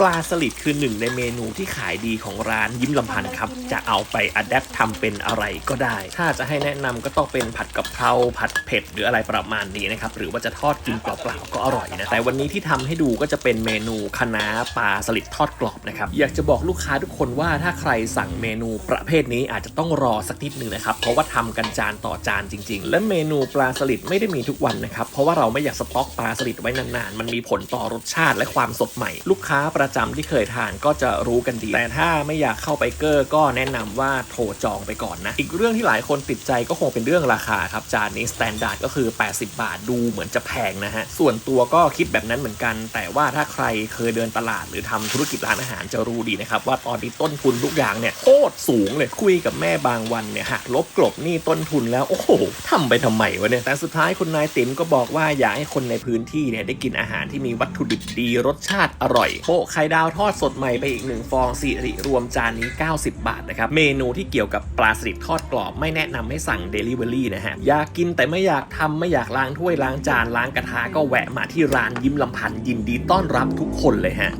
ปลาสลิดคือหนึ่งในเมนูที่ขายดีของร้านยิ้มลำพันธ์ครับ จะเอาไปอัดแอปทำเป็นอะไรก็ได้ ถ้าจะให้แนะนำก็ต้องเป็นผัดกะเพราผัดเผ็ดหรืออะไรประมาณนี้นะครับ หรือว่าจะทอดกินเปล่าๆก็อร่อยนะ แต่วันนี้ที่ทำให้ดูก็จะเป็นเมนูคะน้าปลาสลิดทอดกรอบนะครับ อยากจะบอกลูกค้าทุกคนว่าถ้าใครสั่งเมนูประเภทนี้อาจจะต้องรอสักนิดหนึ่งนะครับ เพราะว่าทำกันจานต่อจานจริง ๆ และเมนูปลาสลิดไม่ได้มีทุกวันนะครับ เพราะว่าเราไม่อยากสต็อกปลาสลิดไว้นานๆ มันมีผลต่อรสชาติและความสดใหม่ ลูกค้าประจำที่เคยทานก็จะรู้กันดี แต่ถ้าไม่อยากเข้าไปเกอร์ก็แนะนำว่าโทรจองไปก่อนนะ อีกเรื่องที่หลายคนติดใจก็คงเป็นเรื่องราคาครับ จานนี้สแตนดาร์ดก็คือ 80 บาทดูเหมือนจะแพงนะฮะ ส่วนตัวก็คิดแบบนั้นเหมือนกัน แต่ว่าถ้าใครเคยเดินตลาดหรือทำธุรกิจร้านอาหารจะรู้ดีนะครับ ว่าตอนนี้ต้นทุนทุกอย่างเนี่ยโคตรสูงเลยคุยกับแม่บางวันเนี่ยหักลบกลบหนี่ต้นทุนแล้วโอ้โหทำไปทำไมวะเนี่ยแต่สุดท้ายคุณนายติ๋มก็บอกว่าอยากให้คนในพื้นที่เนี่ยได้กินอาหารที่มีวัตถุดิบดีรสชาติอร่อยโปะไขดาวทอดสดใหม่ไปอีกหนึ่งฟองสิริรวมจานนี้ 90 บาทนะครับ เมนูที่เกี่ยวกับปลาสลิดทอดกรอบไม่แนะนำให้สั่ง Delivery นะฮะ อยากกินแต่ไม่อยากทำไม่อยากล้างถ้วยล้างจานล้างกระทะก็แวะมาที่ร้านยิ้มลำพันยินดีต้อนรับทุกคนเลยฮะ